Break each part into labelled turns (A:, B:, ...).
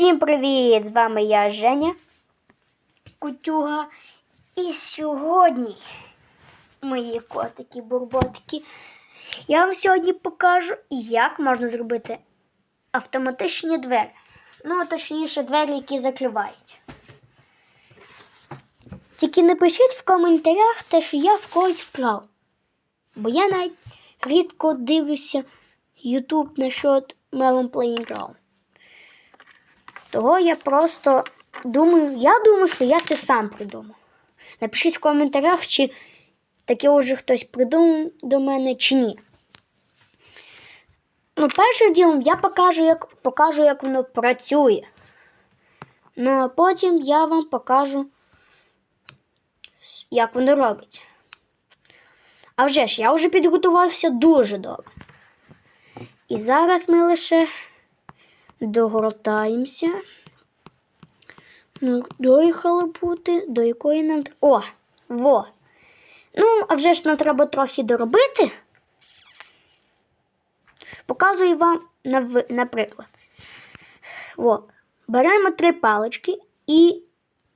A: Всім привіт! З вами я Женя Кутюга. І сьогодні, мої котики бурботики, я вам сьогодні покажу, як можна зробити автоматичні двері. Ну, точніше, двері, які закривають. Тільки не пишіть в коментарях те, що я в когось вкрав. Бо я навіть рідко дивлюся YouTube на насчет Melon Playing Ground. Того я просто думаю, я думаю, що я це сам придумав. Напишіть в коментарях, чи таке вже хтось придумав до мене, чи ні. Ну, першим ділом я покажу, як, покажу, як воно працює. Ну, а потім я вам покажу, як воно робить. А вже ж, я вже підготувався дуже добре. І зараз ми лише догортаємося. Ну, доїхали бути, до якої нам. О! Во! Ну, а вже ж нам треба трохи доробити. Показую вам наприклад. Во. Беремо три палички і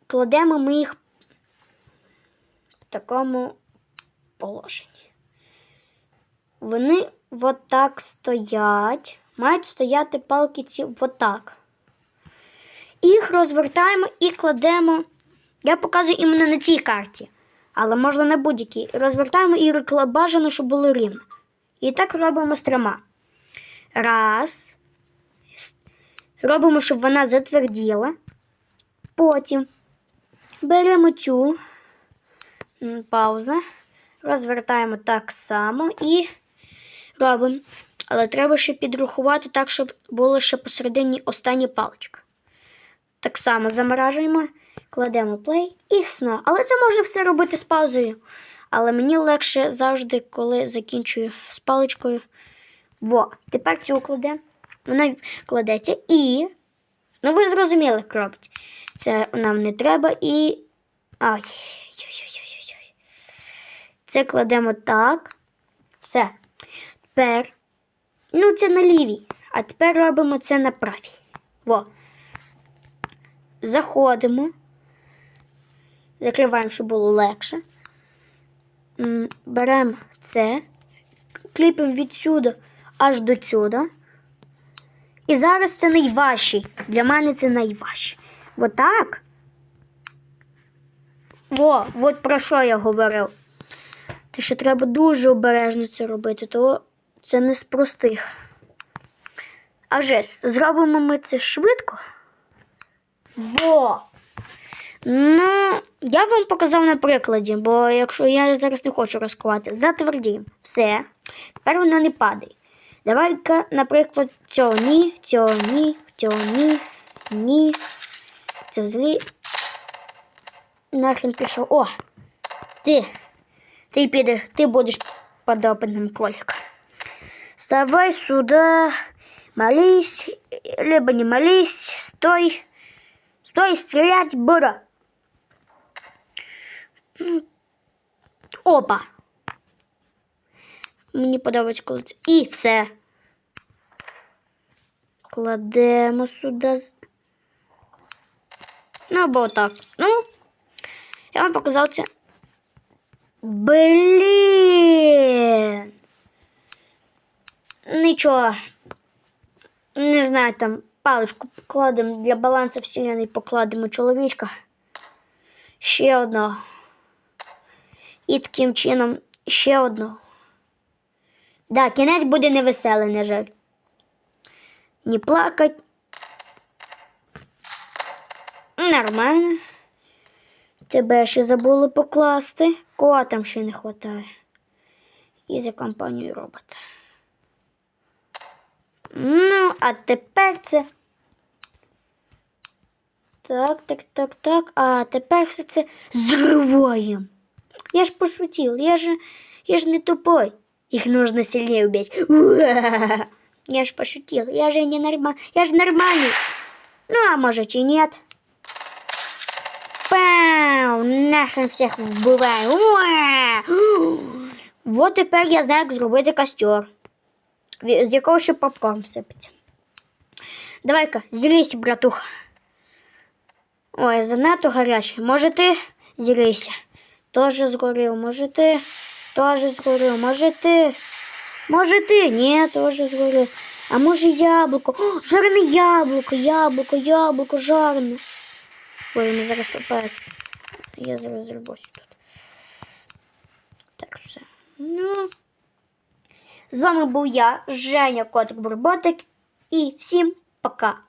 A: кладемо ми їх в такому положенні. Вони отак стоять. Мають стояти палки ці отак. Їх розвертаємо і кладемо. Я показую іменно на цій карті. Але можна на будь-якій. Розвертаємо і бажано, щоб було рівно. І так робимо з трьома. Раз. Робимо, щоб вона затверділа. Потім беремо цю м, пауза. Розвертаємо так само і робимо. Але треба ще підрахувати так, щоб було ще посередині остання паличка. Так само заморажуємо, кладемо плей і сно. Але це можна все робити з паузою. Але мені легше завжди, коли закінчую з паличкою. Во, тепер цю кладемо. Вона кладеться і. Ну, ви зрозуміли, як робить. Це нам не треба і. Ай. Це кладемо так. Все. Тепер. Ну, це на лівій. А тепер робимо це на правій. Во. Заходимо. Закриваємо, щоб було легше. Беремо це. Кліпимо відсюди аж до сюди. І зараз це найважчий. Для мене це найважче. Отак. Во, от про що я говорив. Те, що треба дуже обережно це робити, то це не з простих. А вже зробимо ми це швидко. Во! Ну, я вам показав на прикладі, бо якщо я зараз не хочу розкривати, затвердім. Все. Тепер воно не падає. Давай-ка, наприклад, цього ні, цього ні, цього ні, ні. Це взагалі нахрен пішов. О! Ти! Ты підеш, ти будеш подопитным кролик. Вставай сюда, молись, либо не молись, стой, стой, стрелять буду. М, Опа. Мені подобається коли це. І все. Кладемо сюди. з- Ну, або так. Ну, я вам показав це. Блін. Нічого. Не знаю, там паличку покладемо для балансу вселенной покладемо чоловічка. Ще одного. І таким чином ще одного. Да, кінець буде невеселий, на жаль. Не плакать. Нормально. Тебе ще забули покласти. Кого там ще не вистачає. І за компанію робота. Ну, а тепер це. Так, так, так, так. А тепер все це зриваємо. Я ж пошутил, я же, я же не тупой. Их нужно сильнее убить. Я ж пошутил, я же не нормальный, я же нормальный. Ну, а может и нет. Пау! Нахрен всіх вбиваю. Уа! Вот тепер я знаю, як зробити костер, з якого ще попкорн всипеться. Давай-ка, зілись, братуха. Ой, занадто гарячий. Може ти зілися? Тоже згорів. Може ти? Тоже згорів. Може ти? Може ти? Ні, теж згорів. А може яблуко? О, жарене яблуко, яблуко, яблуко, жарене. Ой, вони зараз попасть. Я зараз зробусь тут. Так, все. Ну. З вами був я, Женя Котик Бурботик. І всім пока.